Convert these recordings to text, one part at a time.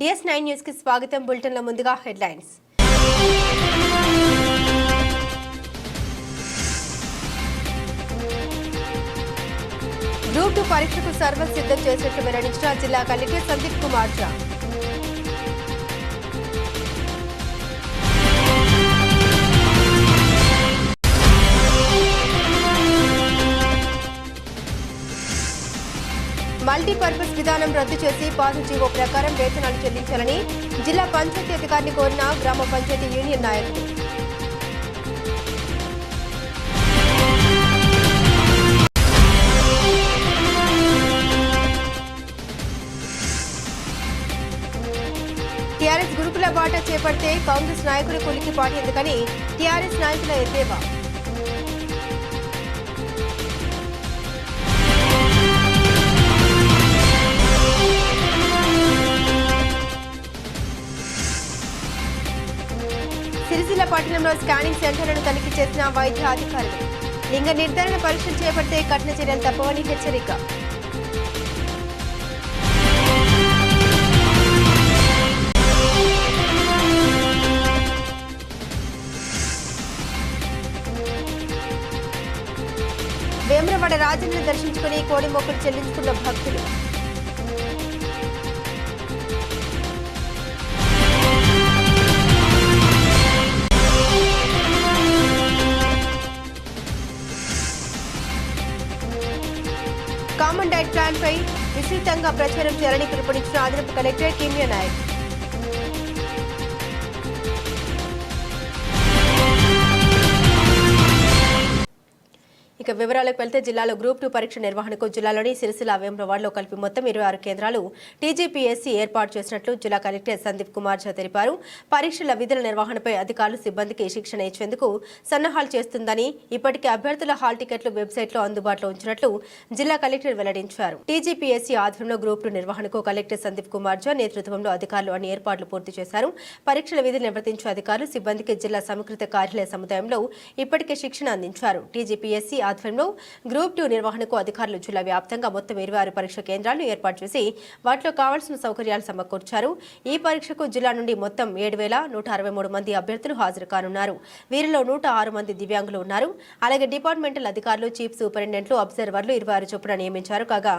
DS nine న్యూస్కి స్వాగతం బులెటిన్ల ముందుగా హెడ్లైన్స్. గ్రూప్ టూ పరీక్షకు సర్వం సిద్ధం చేసినట్లు వెల్లడించిన జిల్లా కలెక్టర్ సందీప్ కుమార్ ఝా మల్టీపర్పస్ విధానం రద్దు చేసి పాత జీవో ప్రకారం వేతనాలు చెల్లించాలని జిల్లా పంచాయతీ అధికారిని కోరిన గ్రామ పంచాయతీ యూనియన్ నాయకులు. టీఆర్ఎస్ గురుకుల బాట చేపడితే కాంగ్రెస్ నాయకులు కొలికి పాటేందుకని టీఆర్ఎస్ నాయకుల ఎద్దేవా. సిరిసిల్ల పట్టణంలో స్కానింగ్ సెంటర్లను తనిఖీ చేసిన వైద్య అధికారులు. లింగ నిర్ధారణ పరీక్షలు చేపడితే కఠిన చర్యలు తప్పవని హెచ్చరిక. వేమరవాడ రాజన్నను దర్శించుకుని కోడి మొక్కలు చెల్లించుకున్న భక్తులు. విస్తృతంగా ప్రచారం చేయాలని పిలుపునిచ్చిన అదనపు కలెక్టర్ కిమియా నాయక్. ఇక వివరాలకు వెళ్తే జిల్లాలో గ్రూప్ టూ పరీక్ష నిర్వహణకు జిల్లాలోని సిరిసిల్ల వేమ్రవాడలో కలిపి మొత్తం ఇరవై ఆరు కేంద్రాలు టీజీపీఎస్సీ ఏర్పాటు చేసినట్లు జిల్లా కలెక్టర్ సందీప్ కుమార్ ఝా తెలిపారు. పరీక్షల విధుల నిర్వహణపై అధికారులు సిబ్బందికి శిక్షణ ఇచ్చేందుకు సన్నాహాలు చేస్తుందని ఇప్పటికే అభ్యర్థుల హాల్ టికెట్లు వెబ్సైట్లో అందుబాటులో ఉంచినట్లు జిల్లా కలెక్టర్ వెల్లడించారు. టీజీపీఎస్సీ ఆధ్వర్యంలో గ్రూప్ టూ నిర్వహణకు కలెక్టర్ సందీప్ కుమార్ ఝా నేతృత్వంలో అధికారులు అన్ని ఏర్పాట్లు పూర్తి చేశారు. పరీక్షల విధులు నిర్వర్తించే అధికారులు సిబ్బందికి జిల్లా సమకృత కార్యాలయ సముదాయంలో ఇప్పటికే శిక్షణ అందించారు. టీజీపీఎస్సీ ఆధ్వర్యంలో గ్రూప్ టూ నిర్వహణకు అధికారులు జిల్లా వ్యాప్తంగా మొత్తం ఇరవై ఆరు పరీక్ష కేంద్రాలను ఏర్పాటు చేసి వాటిలో కావాల్సిన సౌకర్యాలు సమకూర్చారు. ఈ పరీక్షకు జిల్లా నుండి మొత్తం ఏడు వేల నూట అరవై మూడు మంది అభ్యర్థులు హాజరు కానున్నారు. వీరిలో నూట ఆరు మంది దివ్యాంగులు ఉన్నారు. అలాగే డిపార్ట్మెంటల్ అధికారులు చీఫ్ సూపరింటెండెంట్లు అబ్జర్వర్లు ఇరవై ఆరు చొప్పున నియమించారు. కాగా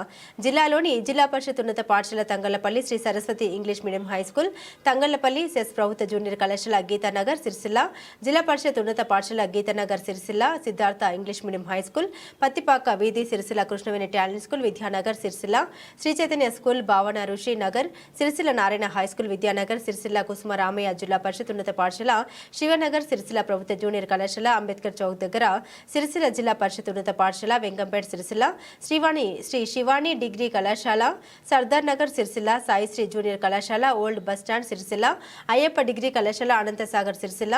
జిల్లాలోని జిల్లా పరిషత్ ఉన్నత పాఠశాల Thangallapalli Sri Saraswati English medium high school Thangallapalli CESS ప్రభుత్వ జూనియర్ కళాశాల గీతానగర్ సిరిసిల్ల జిల్లా పరిషత్ ఉన్నత పాఠశాల Geetanagar Sircilla Siddhartha English medium high school Pattipaka వీధి Sircilla Krishnaveni talent school Vidyanagar Sircilla Sri Chaitanya school Bhavana Rishi Nagar Sircilla Narayana high school Vidyanagar Sircilla Kusuma Ramaiah Zilla Parishad ఉన్నత పాఠశాల శివనగర్ సిరిసిల్ల ప్రభుత్వ junior కళాశాల అంబేద్కర్ చౌక్ దగ్గర సిరిసిల్ల జిల్లా పరిషత్ ఉన్నత పాఠశాల Vengampet Sircilla Srivani Sri Shivani degree కళాశాల Sardar Nagar Sircilla Sai Sri junior కళాశాల old bus stand Sircilla Ayyappa degree కళాశాల Anantasagar Sircilla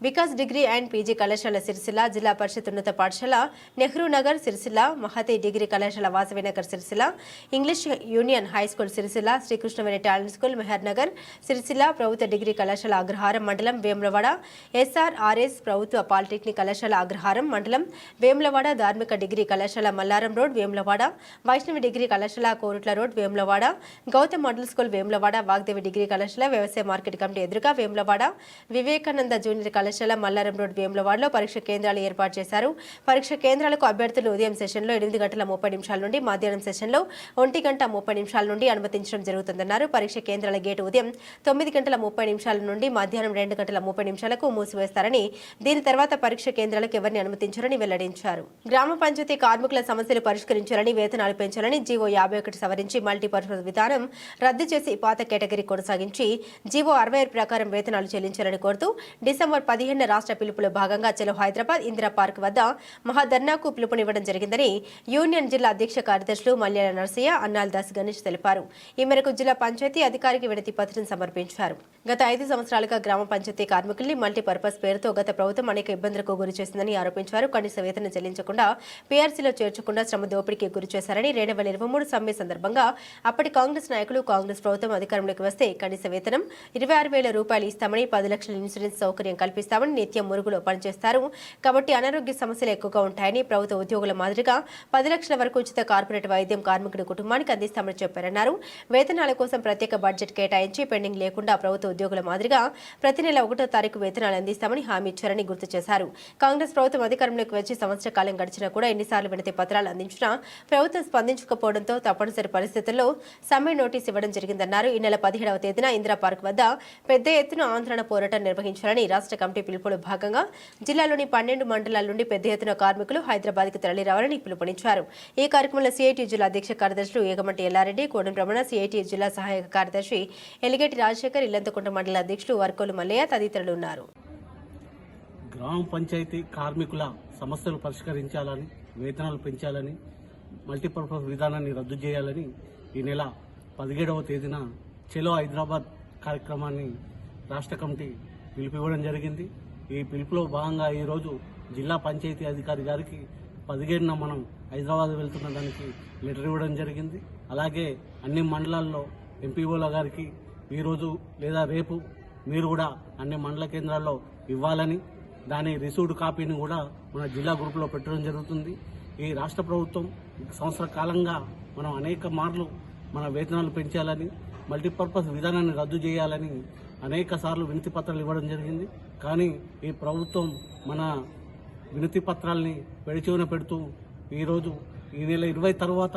Vikas degree and PG కళాశాల సిరిసిల్ల జిల్లా పరిషత్ ఉన్నత పాఠశాల నెహ్రూ నగర్ సిరిసిల్ల మహతి డిగ్రీ కళాశాల Vasavi Nagar Sircilla English union high school Sircilla Srikrishnaveni talent school Meher Nagar Sircilla ప్రభుత్వ డిగ్రీ కళాశాల అగ్రహారం మండలం వేములవాడ ఎస్ఆర్ఆర్ఎస్ ప్రభుత్వ పాలిటెక్నిక్ కళాశాల అగ్రహారం మండలం వేములవాడ ధార్మిక డిగ్రీ కళాశాల మల్లారం రోడ్ వేములవాడ వైష్ణవి డిగ్రీ కళాశాల Korutla road Vemulawada Gautam model school Vemulawada Vagdevi degree కళాశాల వ్యవసాయ మార్కెట్ కమిటీ ఎదురుగా వేములవాడ వివేకానంద జూనియర్ కళాశాల మల్లారం రోడ్ వేములవాడలో పరీక్ష కేంద్రాలు ఏర్పాటు చేశారు. పరీక్ష కేంద్రాలకు అభ్యర్థులు ఉదయం సెషన్లో ఎనిమిది గంటల ముప్పై నిమిషాల నుండి మధ్యాహ్నం సెషన్లో ఒంటి గంట ముప్పై నిమిషాల నుండి అనుమతించడం జరుగుతుందన్నారు. పరీక్ష కేంద్రాల గేటు ఉదయం తొమ్మిది గంటల ముప్పై నిమిషాల నుండి మధ్యాహ్నం రెండు గంటల ముప్పై నిమిషాలకు మూసివేస్తారని దీని తర్వాత పరీక్ష కేంద్రాలకు ఎవరిని అనుమతించారని వెల్లడించారు. గ్రామ పంచాయతీ కార్మికుల సమస్యలు పరిష్కరించాలని వేతనాలు పెంచాలని జీవో యాభై ఒకటి సవరించి మల్టీపర్పస్ విధానం రద్దు చేసి పాత కేటగిరీ కొనసాగించి జీవో అరవై ఆరు ప్రకారం వేతనాలు చెల్లించాలని కోరుతూ డిసెంబర్ పదిహేను రాష్ట్ర పిలుపులో భాగంగా చలో హైదరాబాద్ ఇందిరా పార్క్ వద్ద మహాధర్నాకు పిలుపునివ్వడం జరిగిందని యూనియన్ జిల్లా అధ్యక్ష కార్యదర్శులు మల్యాల నరసయ్య అన్నాల్ దాస్ గణేష్ తెలిపారు. ఈ మేరకు జిల్లా పంచాయతీ అధికారికి వినతి పత్రం సమర్పించారు. గత ఐదు సంవత్సరాలుగా గ్రామ పంచాయతీ కార్మికుల్ని మల్టీపర్పస్ పేరుతో గత ప్రభుత్వం అనేక ఇబ్బందులకు గురి చేసిందని ఆరోపించారు. కనీస వేతనం చెల్లించకుండా పీఆర్సీలో చేర్చకుండా శ్రమ దోపిడీకి గురి చేశారని రెండు వేల ఇరవై మూడు సమ్మె సందర్భంగా అప్పటి కాంగ్రెస్ నాయకులు కాంగ్రెస్ ప్రభుత్వం అధికారంలోకి వస్తే కనీస వేతనం ఇరవై ఆరు వేల రూపాయలు ఇస్తామని పది లక్షల ఇన్సూరెన్స్ సౌకర్యం కల్పిస్తారు అందిస్తామని నిత్యం మురుగులో పనిచేస్తారు. కాబట్టి అనారోగ్య సమస్యలు ఎక్కువగా ఉంటాయని ప్రభుత్వ ఉద్యోగుల మాదిరిగా పది లక్షల వరకు ఉచిత కార్పొరేట్ వైద్యం కార్మికుడి కుటుంబానికి అందిస్తామని చెప్పారన్నారు. వేతనాల కోసం ప్రత్యేక బడ్జెట్ కేటాయించి పెండింగ్ లేకుండా ప్రభుత్వ ఉద్యోగుల మాదిరిగా ప్రతి నెల ఒకటో తారీఖు వేతనాలు అందిస్తామని హామీ ఇచ్చారని గుర్తు చేశారు. కాంగ్రెస్ ప్రభుత్వం అధికారంలోకి వచ్చి సంవత్సర కాలం గడిచినా కూడా ఎన్నిసార్లు వినతి పత్రాలు అందించినా ప్రభుత్వం స్పందించకపోవడంతో తప్పనిసరి పరిస్థితుల్లో సమ్మె నోటీస్ ఇవ్వడం జరిగిందన్నారు. ఈ నెల పదిహేడవ తేదీన ఇందిరా పార్క్ వద్ద పెద్ద ఎత్తున ఆందోళన పోరాటం నిర్వహించాలని రాష్ట్ర కమిటీ పిలుపులో భాగంగా జిల్లాలోని పన్నెండు మండలాల నుండి పెద్ద ఎత్తున కార్మికులు హైదరాబాద్కి తరలిరావాలని పిలుపునిచ్చారు. ఈ కార్యక్రమంలో సిఐటి జిల్లా అధ్యక్ష కార్యదర్శులు ఏగమంటి ఎల్లారెడ్డి కోడం రమణ సిఐటి జిల్లా సహాయక కార్యదర్శి ఎలిగేటి రాజశేఖర్ ఇల్లంతకుంట మండల అధ్యక్షులు వర్కోలు మల్లయ్య తదితరులు ఉన్నారు. గ్రామ పంచాయతీ కార్మికుల సమస్యలు పరిష్కరించాలని వేతనాలు పెంచాలని మల్టీపర్పస్ విధానాన్ని రద్దు చేయాలని ఈ నెల పదిహేడవ తేదీన చెలో హైదరాబాద్ కార్యక్రమాన్ని రాష్ట్ర కమిటీ పిలుపు ఇవ్వడం జరిగింది. ఈ పిలుపులో భాగంగా ఈరోజు జిల్లా పంచాయతీ అధికారి గారికి పదిహేడున మనం హైదరాబాద్ వెళ్తున్న దానికి లెటర్ ఇవ్వడం జరిగింది. అలాగే అన్ని మండలాల్లో ఎంపీఓల గారికి ఈరోజు లేదా రేపు మీరు కూడా అన్ని మండల కేంద్రాల్లో ఇవ్వాలని దాని రిసీవ్డ్ కాపీని కూడా మన జిల్లా గ్రూప్లో పెట్టడం జరుగుతుంది. ఈ రాష్ట్ర ప్రభుత్వం సంవత్సర కాలంగా మనం అనేక మార్లు మన వేతనాలు పెంచాలని మల్టీపర్పస్ విధానాన్ని రద్దు చేయాలని అనేక సార్లు వినతి పత్రాలు ఇవ్వడం జరిగింది. కానీ ఈ ప్రభుత్వం మన వినతి పత్రాల్ని పెడిచెవిన పెడుతూ ఈరోజు ఈ నెల ఇరవై తర్వాత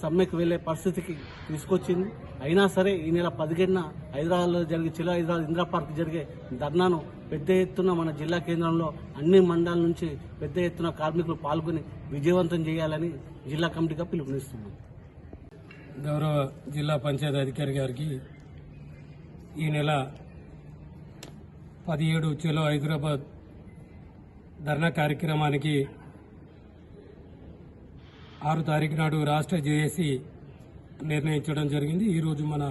సమ్మెకు వెళ్ళే పరిస్థితికి తీసుకొచ్చింది. అయినా సరే ఈ నెల పదిహేడున హైదరాబాద్లో జరిగే చిలో హైదరాబాద్ ఇందిరా పార్క్ జరిగే ధర్నాను పెద్ద ఎత్తున మన జిల్లా కేంద్రంలో అన్ని మండలాల నుంచి పెద్ద ఎత్తున కార్మికులు పాల్గొని విజయవంతం చేయాలని జిల్లా కమిటీగా పిలుపునిస్తున్నాం. గౌరవ జిల్లా పంచాయతీ అధికారి గారికి ఈ నెల పదిహేడు చెలో హైదరాబాద్ ధర్నా కార్యక్రమానికి ఆరు తారీఖు నాడు రాష్ట్ర జేఏసీ నిర్ణయించడం జరిగింది. ఈరోజు మన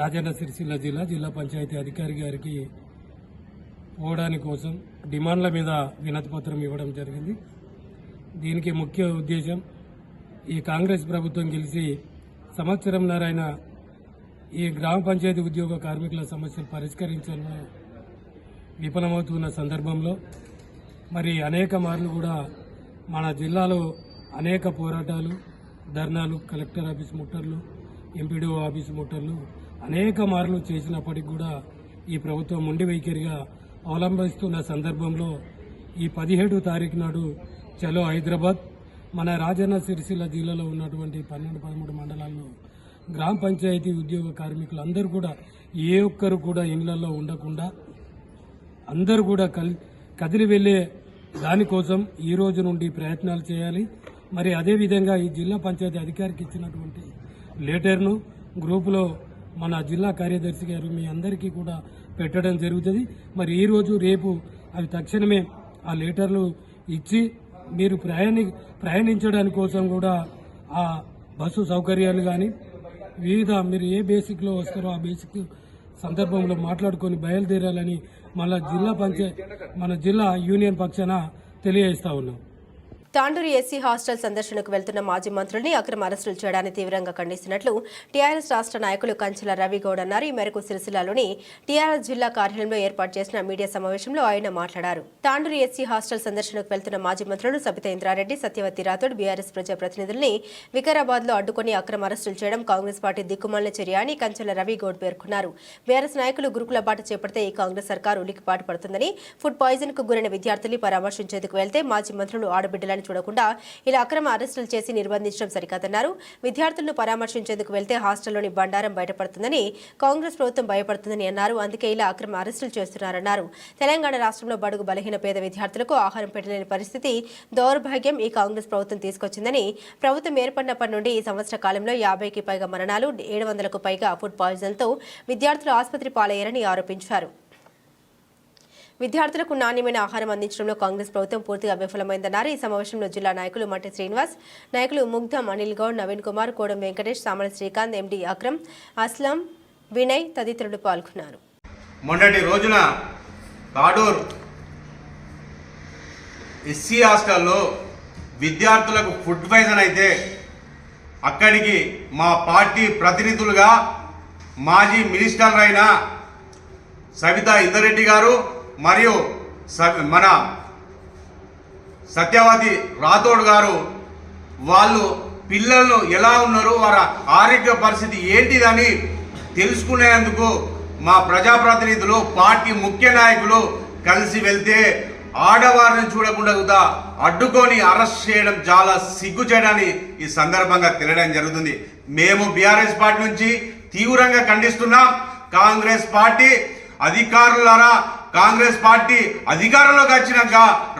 రాజన్న సిరిసిల్ల జిల్లా జిల్లా పంచాయతీ అధికారి గారికి పోవడానికి కోసం డిమాండ్ల మీద వినతి పత్రం ఇవ్వడం జరిగింది. దీనికి ముఖ్య ఉద్దేశం ఈ కాంగ్రెస్ ప్రభుత్వం గెలిచి సంవత్సరంన్నరైన ఈ గ్రామ పంచాయతీ ఉద్యోగ కార్మికుల సమస్యలు పరిష్కరించడంలో విఫలమవుతున్న సందర్భంలో మరి అనేక మార్లు కూడా మన జిల్లాలో అనేక పోరాటాలు ధర్నాలు కలెక్టర్ ఆఫీస్ ముట్టర్లు ఎంపీడీఓ ఆఫీస్ ముట్టర్లు అనేక మార్లు చేసినప్పటికి కూడా ఈ ప్రభుత్వం ఉండి వైఖరిగా అవలంబిస్తున్న సందర్భంలో ఈ పదిహేడు తారీఖు నాడు చలో హైదరాబాద్ మన రాజన్న సిరిసిల్ల జిల్లాలో ఉన్నటువంటి పన్నెండు పదమూడు మండలాల్లో గ్రామ పంచాయతీ ఉద్యోగ కార్మికులు అందరూ కూడా ఏ ఒక్కరు కూడా ఇళ్ళలో ఉండకుండా అందరూ కూడా కల్ కదిలి వెళ్ళే దానికోసం ఈ రోజు నుండి ప్రయత్నాలు చేయాలి. మరి అదేవిధంగా ఈ జిల్లా పంచాయతీ అధికారికి ఇచ్చినటువంటి లెటర్ను గ్రూపులో మన జిల్లా కార్యదర్శి గారు మీ అందరికీ కూడా పెట్టడం జరుగుతుంది. మరి ఈ రోజు రేపు అవి తక్షణమే ఆ లెటర్లు ఇచ్చి మీరు ప్రయాణి ప్రయాణించడానికి కోసం కూడా ఆ బస్సు సౌకర్యాలు కానీ వివిధ మీరు ఏ బేసిక్లో వస్తారో ఆ బేసిక్ సందర్భంలో మాట్లాడుకొని బయలుదేరాలని మళ్ళా జిల్లా పంచాయత్ మన జిల్లా యూనియన్ పక్షాన తెలియజేస్తా ఉన్నాం. తాండూరు ఎస్సీ హాస్టల్ సందర్శనకు వెళ్తున్న మాజీ మంత్రుల్ని అక్రమ అరెస్టులు చేయడాన్ని తీవ్రంగా ఖండిస్తున్నట్లు టీఆర్ఎస్ రాష్ట్ర నాయకులు కంచెల రవిగౌడ్ అన్నారు. ఈ మేరకు సిరిసిల్లాలోని టీఆర్ఎస్ జిల్లా కార్యాలయంలో ఏర్పాటు చేసిన మీడియా సమావేశంలో ఆయన మాట్లాడారు. తాండూరు ఎస్సీ హాస్టల్ సందర్శనకు వెళ్తున్న మాజీ మంత్రులు సబిత ఇంద్రారెడ్డి సత్యవతి రాథోడ్ బీఆర్ఎస్ ప్రజాప్రతినిధుల్ని వికారాబాద్లో అడ్డుకుని అక్రమ అరెస్టులు చేయడం కాంగ్రెస్ పార్టీ దిక్కుమాలిన చర్య అని కంచెల రవిగౌడ్ పేర్కొన్నారు. బీఆర్ఎస్ నాయకులు గురుకుల బాట చేపడితే ఈ కాంగ్రెస్ సర్కారు ఉలికిపాటు పడుతుందని ఫుడ్ పాయిజన్కు గురైన విద్యార్థుల్ని పరామర్శించేందుకు వెళ్తే మాజీ మంత్రులు ఆడబిడ్డలని చూడకుండా ఇలా అక్రమ అరెస్టులు చేసి నిర్బంధించడం సరికాదన్నారు. విద్యార్థులను పరామర్శించేందుకు వెళ్తే హాస్టల్లోని బండారం బయటపడుతుందని కాంగ్రెస్ ప్రభుత్వం భయపడుతుందని అన్నారు. అందుకే ఇలా అక్రమ అరెస్టులు చేస్తున్నారన్నారు. తెలంగాణ రాష్ట్రంలో బడుగు బలహీన పేద విద్యార్థులకు ఆహారం పెట్టలేని పరిస్థితి దౌర్భాగ్యం ఈ కాంగ్రెస్ ప్రభుత్వం తీసుకొచ్చిందని ప్రభుత్వం ఏర్పడినప్పటి నుండి ఈ సంవత్సర కాలంలో యాభైకి పైగా మరణాలు ఏడు వందలకు పైగా ఫుడ్ పాయిజన్తో విద్యార్థులు ఆసుపత్రి పాలయ్యారని ఆరోపించారు. విద్యార్థులకు నాణ్యమైన ఆహారం అందించడంలో కాంగ్రెస్ ప్రభుత్వం పూర్తిగా విఫలమైందన్నారు. ఈ సమావేశంలో జిల్లా నాయకులు మట్టి శ్రీనివాస్ నాయకులు ముగ్ధం అనిల్ గౌడ్ నవీన్ కుమార్ కోడం వెంకటేష్ సామల శ్రీకాంత్ ఎండి అక్రమ్ అస్లం వినయ్ తదితరులు పాల్గొన్నారు. మొన్నటి రోజున తాడూర్ ఎస్సీ హాస్టల్లో విద్యార్థులకు ఫుడ్ పాయిజన్ అయితే అక్కడికి మా పార్టీ ప్రతినిధులుగా మాజీ మినిస్టర్ అయిన సవితా ఇందరెడ్డి గారు మరియు స- మన సత్యవతి రాథోడ్ గారు వాళ్ళు పిల్లలు ఎలా ఉన్నారు వారి ఆరోగ్య పరిస్థితి ఏంటిదని తెలుసుకునేందుకు మా ప్రజాప్రతినిధులు పార్టీ ముఖ్య నాయకులు కలిసి వెళ్తే ఆడవారిని చూడకుండా అడ్డుకొని అరెస్ట్ చేయడం చాలా సిగ్గుచేయడాన్ని ఈ సందర్భంగా తెలియడం జరుగుతుంది. మేము బీఆర్ఎస్ పార్టీ నుంచి తీవ్రంగా ఖండిస్తున్నాం. కాంగ్రెస్ పార్టీ అధికారులారా కాంగ్రెస్ పార్టీ అధికారంలోకి వచ్చినాక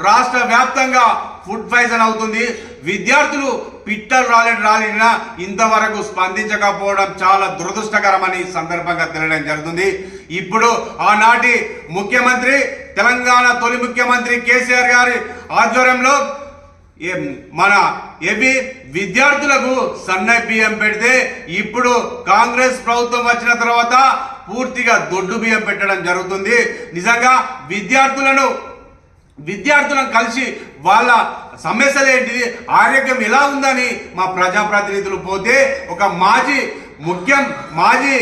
రాష్ట్ర వ్యాప్తంగా ఫుడ్ పాయిజన్ అవుతుంది. విద్యార్థులు పిట్టలు రాలేడు రాలేడినా ఇంతవరకు స్పందించకపోవడం చాలా దురదృష్టకరమని సందర్భంగా తెలియడం జరుగుతుంది. ఇప్పుడు ఆనాటి ముఖ్యమంత్రి తెలంగాణ తొలి ముఖ్యమంత్రి కేసీఆర్ గారి ఆధ్వర్యంలో మన ఏపీ విద్యార్థులకు సన్న బియ్యం పెడితే ఇప్పుడు కాంగ్రెస్ ప్రభుత్వం వచ్చిన తర్వాత పూర్తిగా దొడ్డు బియ్యం పెట్టడం జరుగుతుంది. నిజంగా విద్యార్థులను విద్యార్థులను కలిసి వాళ్ళ సమస్యలు ఏంటిది ఆరోగ్యం ఎలా ఉందని మా ప్రజాప్రతినిధులు పోతే ఒక మాజీ ముఖ్యం మాజీ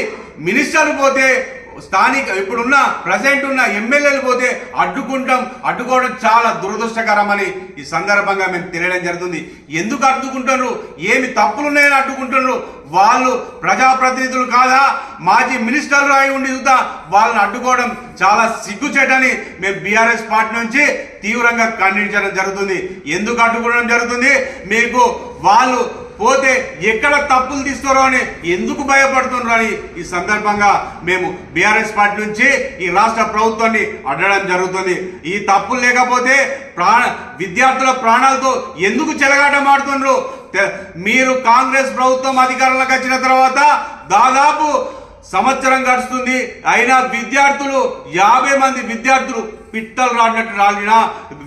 మినిస్టర్ పోతే స్థానిక ఇప్పుడున్న ప్రజెంట్ ఉన్న ఎమ్మెల్యేలు పోతే అడ్డుకుంటాం. అడ్డుకోవడం చాలా దురదృష్టకరమని ఈ సందర్భంగా మేము తెలియడం జరుగుతుంది. ఎందుకు అడ్డుకుంటున్నారు? ఏమి తప్పులు ఉన్నాయని అడ్డుకుంటున్నారు? వాళ్ళు ప్రజాప్రతినిధులు కాదా? మాజీ మినిస్టర్లు అయి ఉండి చూద్దా? వాళ్ళని అడ్డుకోవడం చాలా సిగ్గుచేటని మేము బీఆర్ఎస్ పార్టీ నుంచి తీవ్రంగా ఖండించడం జరుగుతుంది. ఎందుకు అడ్డుకోవడం జరుగుతుంది? మీకు వాళ్ళు పోతే ఎక్కడ తప్పులు తీస్తారో అని ఎందుకు భయపడుతున్నారో అని ఈ సందర్భంగా మేము బీఆర్ఎస్ పార్టీ నుంచి ఈ రాష్ట్ర ప్రభుత్వాన్ని అడగడం జరుగుతుంది. ఈ తప్పులు లేకపోతే ప్రాణ విద్యార్థుల ప్రాణాలతో ఎందుకు చెలగాటం ఆడుతున్నారు? మీరు కాంగ్రెస్ ప్రభుత్వం అధికారంలోకి వచ్చిన తర్వాత దాదాపు సంవత్సరం గడుస్తుంది. అయినా విద్యార్థులు యాభై మంది విద్యార్థులు పిట్టలు రాడినట్టు రాలిన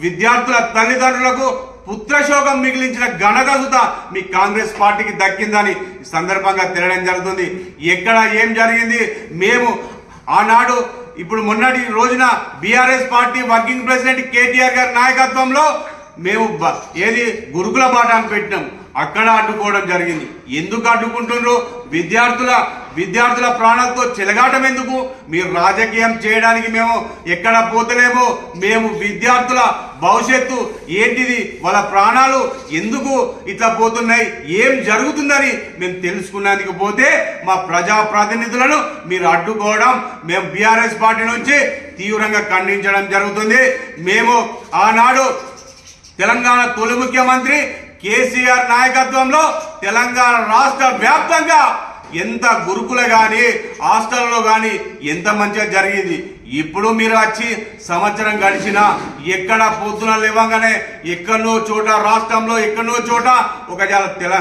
విద్యార్థుల తల్లిదండ్రులకు పుత్రశోకం మిగిలించిన ఘనత సుత మీ కాంగ్రెస్ పార్టీకి దక్కిందని సందర్భంగా తెలియడం జరుగుతుంది. ఎక్కడ ఏం జరిగింది? మేము ఆనాడు ఇప్పుడు మొన్నటి రోజున BRS party working president KTR గారి నాయకత్వంలో మేము బ- ఏది గురుకుల పాఠాన్ని పెట్టినాం. అక్కడ అడ్డుకోవడం జరిగింది. ఎందుకు అడ్డుకుంటున్నారు విద్యార్థుల విద్యార్థుల ప్రాణాలతో చెలగాటం ఎందుకు? మీరు రాజకీయం చేయడానికి మేము ఎక్కడ పోతలేమో? మేము విద్యార్థుల భవిష్యత్తు ఏంటిది? వాళ్ళ ప్రాణాలు ఎందుకు ఇట్లా పోతున్నాయి? ఏం జరుగుతుందని మేము తెలుసుకున్నందుకు పోతే మా ప్రజా ప్రతినిధులను మీరు అడ్డుకోవడం మేము బీఆర్ఎస్ పార్టీ నుంచి తీవ్రంగా ఖండించడం జరుగుతుంది. మేము ఆనాడు తెలంగాణ తొలి ముఖ్యమంత్రి కేసీఆర్ నాయకత్వంలో తెలంగాణ రాష్ట్ర వ్యాప్తంగా ఎంత గురుకులు కానీ హాస్టల్లో కానీ ఎంత మంచిగా జరిగింది. ఇప్పుడు మీరు వచ్చి సంవత్సరం గడిచినా ఎక్కడ పొద్దున లేవగానే ఎక్కడో చోట రాష్ట్రంలో ఎక్కడో చోట ఒక తెల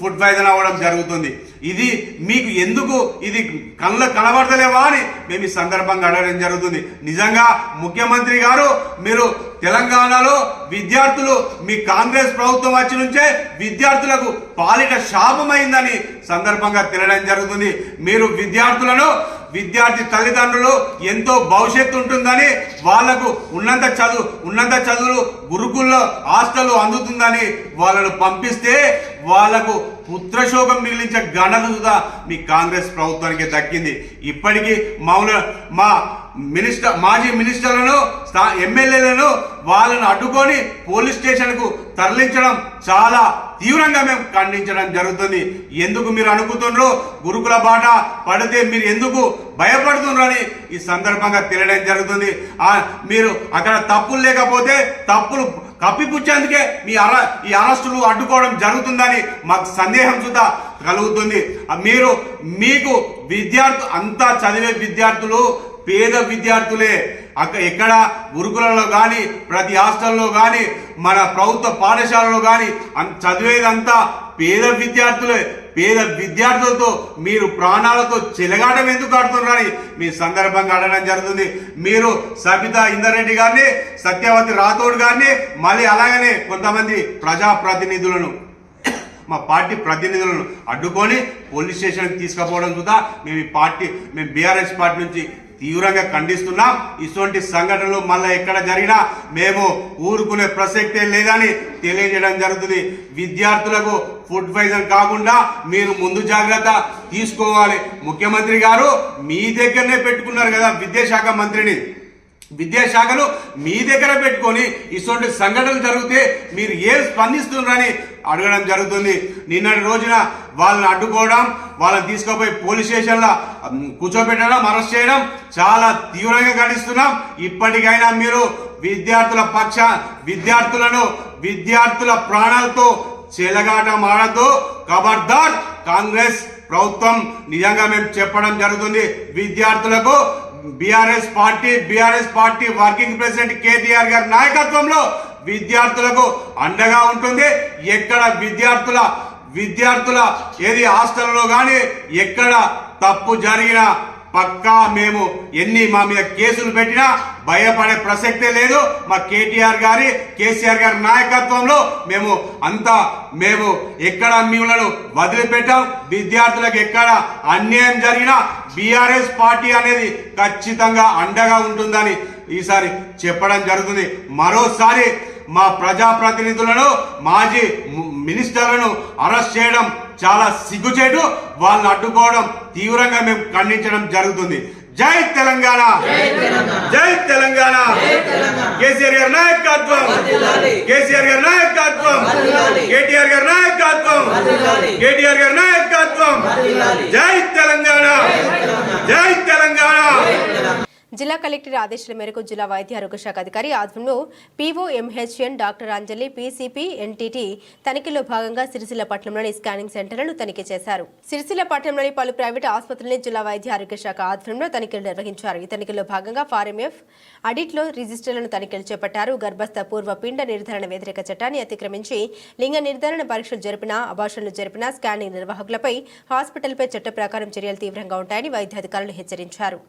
ఫుడ్ పాయిజన్ అవ్వడం జరుగుతుంది. ఇది మీకు ఎందుకు ఇది కళ్ళ కనబడతలేవా అని మేము ఈ సందర్భంగా అడగడం జరుగుతుంది. నిజంగా ముఖ్యమంత్రి గారు మీరు తెలంగాణలో విద్యార్థులు మీ కాంగ్రెస్ ప్రభుత్వం వచ్చి నుంచే విద్యార్థులకు పాలిట శాపమైందని సందర్భంగా తెలియడం జరుగుతుంది. మీరు విద్యార్థులను విద్యార్థి తల్లిదండ్రులు ఎంతో భవిష్యత్తు ఉంటుందని వాళ్ళకు ఉన్నంత చదువు ఉన్నంత చదువులు గురుకుల్లో హాస్టల్ అందుతుందని వాళ్ళను పంపిస్తే వాళ్ళకు పుత్రశోకం మిగిలించే ఘనత కూడా మీ కాంగ్రెస్ ప్రభుత్వానికి దక్కింది. ఇప్పటికీ మౌన మా మినిస్టర్ మాజీ మినిస్టర్లను స్థా- ఎమ్మెల్యేలను వాళ్ళను అడ్డుకొని పోలీస్ స్టేషన్కు తరలించడం చాలా తీవ్రంగా మేము ఖండించడం జరుగుతుంది. ఎందుకు మీరు అనుకుతుండ్రు గురుకుల బాట పడితే మీరు ఎందుకు భయపడుతుండ్రు అని ఈ సందర్భంగా తెలియడం జరుగుతుంది. మీరు అక్కడ తప్పులు లేకపోతే తప్పులు కప్పిపుచ్చేందుకే మీ అర ఈ అరెస్టులు అడ్డుకోవడం జరుగుతుందని మాకు సందేహం సుతా కలుగుతుంది. మీరు మీకు విద్యార్థు అంతా చదివే విద్యార్థులు పేద విద్యార్థులే. అక్క ఎక్కడ గురుకులలో కానీ ప్రతి హాస్టల్లో కానీ మన ప్రభుత్వ పాఠశాలలో కానీ చదివేదంతా పేద విద్యార్థులే. పేద విద్యార్థులతో మీరు ప్రాణాలతో చెలగాటం ఎందుకు ఆడుతున్నారని మీ సందర్భంగా అడగడం జరుగుతుంది. మీరు సబితా ఇందరెడ్డి గారిని సత్యవతి రాథోడ్ గారిని మళ్ళీ అలాగనే కొంతమంది ప్రజాప్రతినిధులను మా పార్టీ ప్రతినిధులను అడ్డుకొని పోలీస్ స్టేషన్కి తీసుకుపోవడం చూద్దా. మేము ఈ పార్టీ మేము బీఆర్ఎస్ పార్టీ నుంచి తీవ్రంగా ఖండిస్తున్నాం ఇటువంటి సంఘటనలు మళ్ళీ ఎక్కడ జరిగినా మేము ఊరుకునే ప్రసక్తే లేదని తెలియజేయడం జరుగుతుంది. విద్యార్థులకు ఫుడ్ పాయిజన్ కాకుండా మీరు ముందు జాగ్రత్త తీసుకోవాలి. ముఖ్యమంత్రి గారు మీ దగ్గరనే పెట్టుకున్నారు కదా విద్యాశాఖ మంత్రిని. విద్యాశాఖను మీ దగ్గర పెట్టుకొని ఇటువంటి సంఘటనలు జరిగితే మీరు ఏం స్పందిస్తున్నారని అడగడం జరుగుతుంది. నిన్నటి రోజున వాళ్ళని అడ్డుకోవడం వాళ్ళని తీసుకుపోయి పోలీస్ స్టేషన్లో కూర్చోబెట్టడం అరెస్ట్ చేయడం చాలా తీవ్రంగా ఖండిస్తున్నాం. ఇప్పటికైనా మీరు విద్యార్థుల పక్ష విద్యార్థులను విద్యార్థుల ప్రాణాలతో చెలగాటం ఆడద్దు. ఖబర్దార్ కాంగ్రెస్ ప్రభుత్వం నిజంగా మేము చెప్పడం జరుగుతుంది. విద్యార్థులకు BRS party BRS party working president KTR గారి నాయకత్వంలో విద్యార్థులకు అండగా ఉంటుంది. ఎక్కడ విద్యార్థుల విద్యార్థుల ఏది హాస్టల్లో కానీ ఎక్కడ తప్పు జరిగినా పక్కా మేము ఎన్ని మా మీద కేసులు పెట్టినా భయపడే ప్రసక్తే లేదు. మా కేటీఆర్ గారి కేసీఆర్ గారి నాయకత్వంలో మేము అంతా మేము ఎక్కడ మిమ్మల్ని వదిలిపెట్టాం. విద్యార్థులకు ఎక్కడ అన్యాయం జరిగినా బీఆర్ఎస్ పార్టీ అనేది ఖచ్చితంగా అండగా ఉంటుందని ఈసారి చెప్పడం జరుగుతుంది. మరోసారి మా ప్రజాప్రతినిధులను మాజీ మినిస్టర్లను అరెస్ట్ చేయడం చాలా సిగ్గుచేటు. వాళ్ళని అడ్డుకోవడం తీవ్రంగా మేము ఖండించడం జరుగుతుంది. జై తెలంగాణ! జై తెలంగాణ! కేసీఆర్ గారి నాయకత్వం! కేసీఆర్ గారి నాయకత్వం! కేటీఆర్ గారి నాయకత్వం! కేటీఆర్ గారి నాయకత్వం! జై తెలంగాణ జై తెలంగాణ జిల్లా కలెక్టర్ ఆదేశాల మేరకు జిల్లా వైద్య ఆరోగ్య శాఖ అధికారి ఆధ్వర్యంలో PO MHN doctor Anjali PCP NTT తనిఖీలో భాగంగా సిరిసిల్ల పట్టణంలోని స్కానింగ్ సెంటర్లను తనిఖీ చేశారు. సిరిసిల్ల పట్టణంలోని పలు ప్రైవేట్ ఆసుపత్రులని జిల్లా వైద్య ఆరోగ్య శాఖ ఆధ్వర్యంలో తనిఖీలు నిర్వహించారు. ఈ తనిఖీలో భాగంగా ఫారెంఎఫ్ అడిట్లో రిజిస్టర్లను తనిఖీలు చేపట్టారు. గర్భస్థ పూర్వ పిండ నిర్ధారణ వ్యతిరేక చట్టాన్ని అతిక్రమించి లింగ నిర్ధారణ పరీక్షలు జరిపిన అభాషణలు జరిపిన స్కానింగ్ నిర్వాహకులపై హాస్పిటల్పై చట్ట ప్రకారం చర్యలు తీవ్రంగా ఉంటాయని వైద్యాధికారులు హెచ్చరించారు.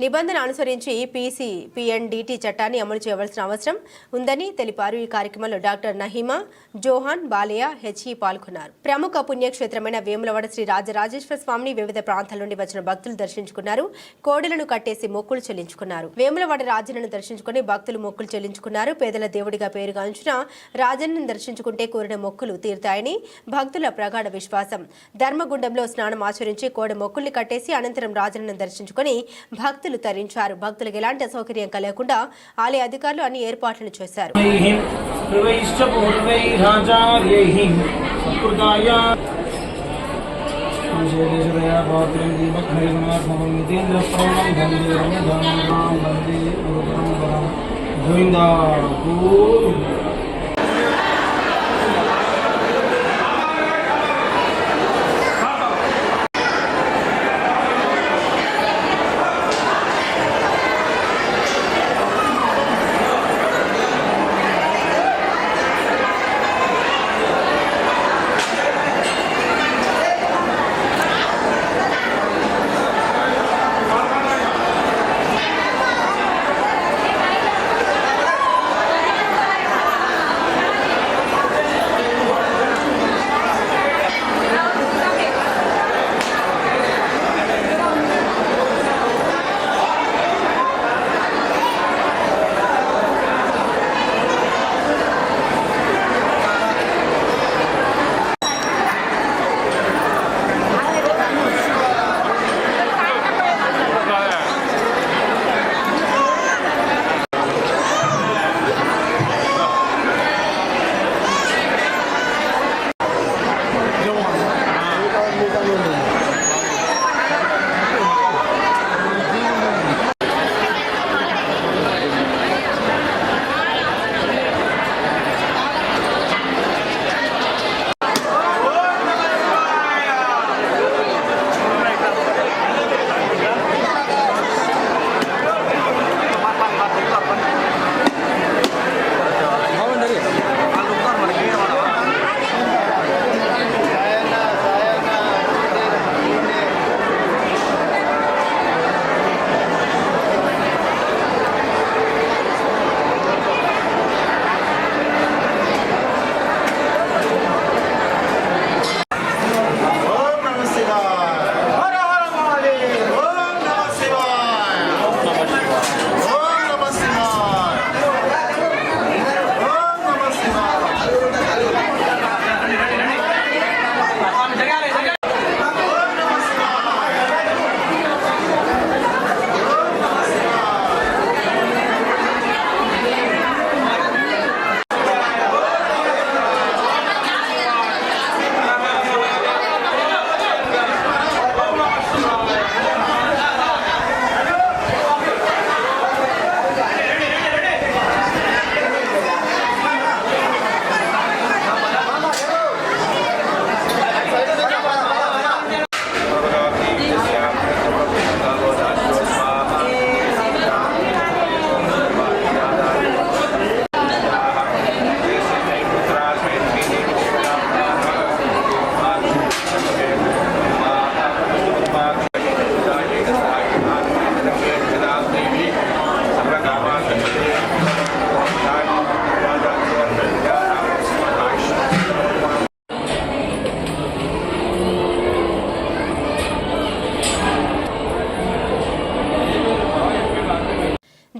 నిబంధన అనుసరించి పీసీ పిఎన్డిటి చట్టాన్ని అమలు చేయవలసిన అవసరం ఉందని తెలిపారు. ఈ కార్యక్రమంలో డాక్టర్ నహిమా జోహాన్ బాలయ్య హెచ్ఈ పాల్గొన్నారు. ప్రముఖ పుణ్యక్షేత్రమైన వేములవాడ శ్రీ రాజరాజేశ్వర స్వామిని వివిధ ప్రాంతాల నుండి వచ్చిన భక్తులు దర్శించుకున్నారు. కోడలను కట్టేసి మొక్కులు చెల్లించుకున్నారు. వేములవాడ రాజన్నను దర్శించుకుని భక్తులు మొక్కులు చెల్లించుకున్నారు. పేదల దేవుడిగా పేరుగాంచిన రాజన్నను దర్శించుకుంటే కోరిన మొక్కులు తీరుతాయని భక్తుల ప్రగాఢ విశ్వాసం. ధర్మగుండంలో స్నానం ఆచరించి కోడ మొక్కుల్ని కట్టేసి అనంతరం రాజన్నను దర్శించుకుని భక్తులు తరించారు. భక్తులకు ఎలాంటి అసౌకర్యం కలగకుండా ఆలయ అధికారులు అన్ని ఏర్పాట్లను చేశారు. గోవిందా.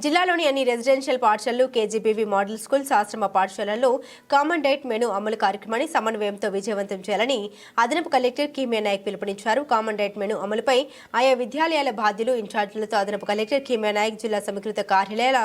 జిల్లాలోని అన్ని రెసిడెన్షియల్ పాఠశాలలు కేజీబీవీ మోడల్ స్కూల్స్ ఆశ్రమ పాఠశాలల్లో కామన్ డైట్ మెను అమలు కార్యక్రమాన్ని సమన్వయంతో విజయవంతం చేయాలని అదనపు కలెక్టర్ కీమియా నాయక్ పిలుపునిచ్చారు. కామన్ డైట్ మెను అమలుపై ఆయా విద్యాలయాల బాధ్యులు ఇన్ఛార్జీలతో అదనపు కలెక్టర్ కీమియా నాయక్ జిల్లా సమీకృత కార్యాలయాల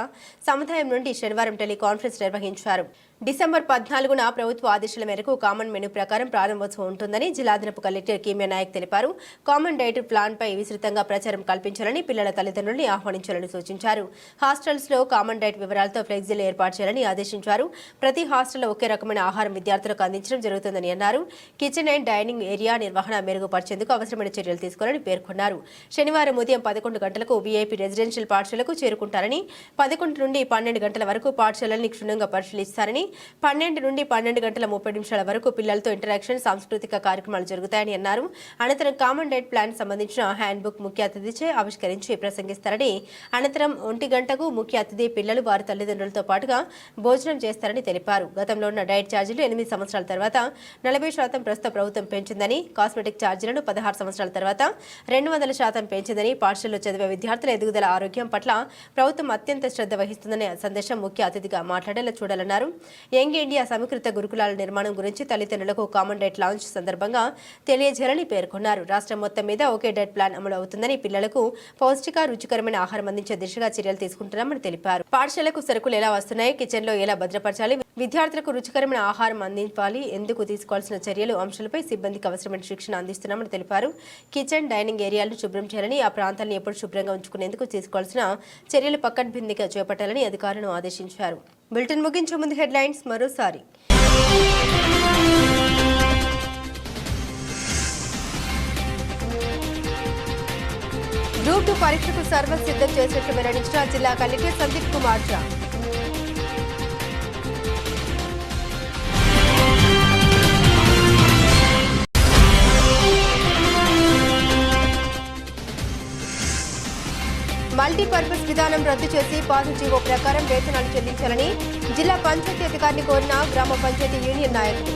సముదాయం నుండి శనివారం టెలికాన్ఫరెన్స్ నిర్వహించారు. డిసెంబర్ పద్నాలుగున ప్రభుత్వ ఆదేశాల మేరకు కామన్ మెను ప్రకారం ప్రారంభోత్సవం ఉంటుందని జిల్లా అదనపు కలెక్టర్ కీమియా నాయక్ తెలిపారు. కామన్ డైట్ ప్లాన్ పై విస్తృతంగా ప్రచారం కల్పించాలని పిల్లల తల్లిదండ్రుల్ని ఆహ్వానించాలని సూచించారు. హాస్టల్స్లో కామన్ డైట్ వివరాలతో ఫ్లెక్సీలు ఏర్పాటు చేయాలని ఆదేశించారు. ప్రతి హాస్టల్లో ఒకే రకమైన ఆహారం విద్యార్థులకు అందించడం జరుగుతుందని అన్నారు. కిచెన్ అండ్ డైనింగ్ ఏరియా నిర్వహణ మెరుగుపరిచేందుకు అవసరమైన చర్యలు తీసుకోవాలని పేర్కొన్నారు. శనివారం ఉదయం పదకొండు గంటలకు వీఐపీ రెసిడెన్షియల్ పాఠశాలకు చేరుకుంటారని పదకొండు నుండి పన్నెండు గంటల వరకు పాఠశాలల్ని క్షుణ్ణంగా పరిశీలిస్తారని పన్నెండు నుండి పన్నెండు గంటల ముప్పై నిమిషాల వరకు పిల్లలతో ఇంటరాక్షన్ సాంస్కృతిక కార్యక్రమాలు జరుగుతాయని అన్నారు. అనంతరం కామన్ డైట్ ప్లాన్ సంబంధించిన హ్యాండ్ బుక్ ముఖ్య అతిథిచే ఆవిష్కరించి ప్రసంగిస్తారని అనంతరం ఒంటి గంటకు ముఖ్య అతిథి పిల్లలు వారి తల్లిదండ్రులతో పాటుగా భోజనం చేస్తారని తెలిపారు. గతంలో ఉన్న డైట్ ఛార్జీలు ఎనిమిది సంవత్సరాల తర్వాత నలభై శాతం ప్రస్తుత ప్రభుత్వం పెంచిందని కాస్మెటిక్ ఛార్జీలను పదహారు సంవత్సరాల తర్వాత రెండు వందల శాతం పెంచిందని పాఠశాలలో చదివే విద్యార్థుల ఎదుగుదల ఆరోగ్యం పట్ల ప్రభుత్వం అత్యంత శ్రద్ధ వహిస్తుందనే సందేశం ముఖ్య అతిథిగా మాట్లాడేలా చూడాలన్నారు. యంగ్ ఇండియా సమీకృత గురుకులాల నిర్మాణం గురించి తల్లిదండ్రులకు కామన్ డైట్ లాంచ్ సందర్భంగా తెలియజేయాలని పేర్కొన్నారు. రాష్ట్రం మొత్తం మీద ఒకే డైట్ ప్లాన్ అమలు అవుతుందని పిల్లలకు పౌష్టిక రుచికరమైన ఆహారం అందించే దిశగా చర్యలు తీసుకుంటున్నామని తెలిపారు. పాఠశాలకు సరుకులు ఎలా వస్తున్నాయి? కిచెన్లో ఎలా భద్రపరచాలి? విద్యార్థులకు రుచికరమైన ఆహారం అందించాలి ఎందుకు తీసుకోవాల్సిన చర్యలు? అంశాలపై సిబ్బందికి అవసరమైన శిక్షణ అందిస్తున్నామని తెలిపారు. కిచెన్ డైనింగ్ ఏరియాలను శుభ్రం చేయాలని ఆ ప్రాంతాలను ఎప్పుడు శుభ్రంగా ఉంచుకునేందుకు తీసుకోవాల్సిన చర్యలు పక్కడ్బందీగా చేపట్టాలని అధికారులను ఆదేశించారు. బులెటిన్ ముగించే ముందు హెడ్లైన్స్ మరోసారి. గ్రూప్ టూ పరీక్షకు సర్వం సిద్ధం చేసినట్లు వెల్లడించిన జిల్లా కలెక్టర్ సందీప్ కుమార్ ఝా మల్టీపర్పస్ విధానం రద్దు చేసి పాత జీవో ప్రకారం వేతనాలు చెల్లించాలని జిల్లా పంచాయతీ అధికారిని కోరిన గ్రామ పంచాయతీ యూనియన్ నాయకులు.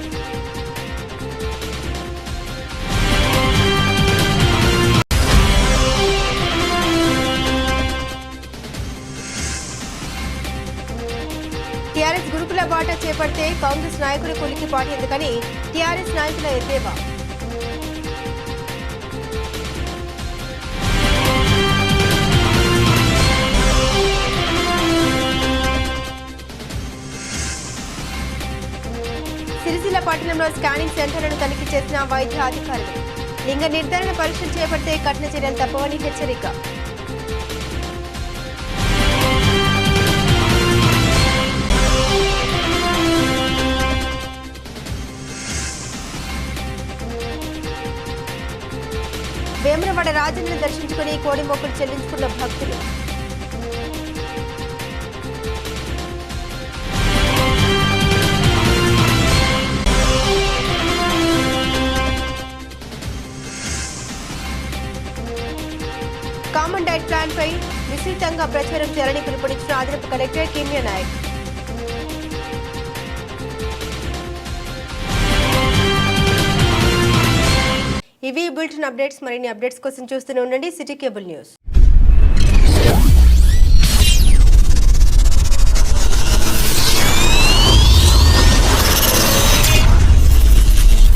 టీఆర్ఎస్ గురుకుల బాట చేపడితే కాంగ్రెస్ నాయకుల కులికి పాటేందుకని టీఆర్ఎస్ నాయకుల ఎద్దేవా. సిరిసిల్ల పట్టణంలో స్కానింగ్ సెంటర్లను తనిఖీ చేసిన వైద్య అధికారులు. లింగ నిర్ధారణ పరీక్షలు చేపడితే కఠిన చర్యలు తప్పవని హెచ్చరిక. వేమరవాడ రాజన్నను దర్శించుకుని కోడి మొక్కులు చెల్లించుకున్న భక్తులు. కామన్ డైట్ ప్లాన్ పై విస్తృతంగా ప్రచారం చేయాలని పిలుపునిచ్చిన అదనపు కలెక్టర్ కిమ్య నాయక్. ఇవి బులెటిన్ అప్డేట్స్. మరిన్ని అప్డేట్స్ కోసం చూస్తూనే ఉండండి. City cable news.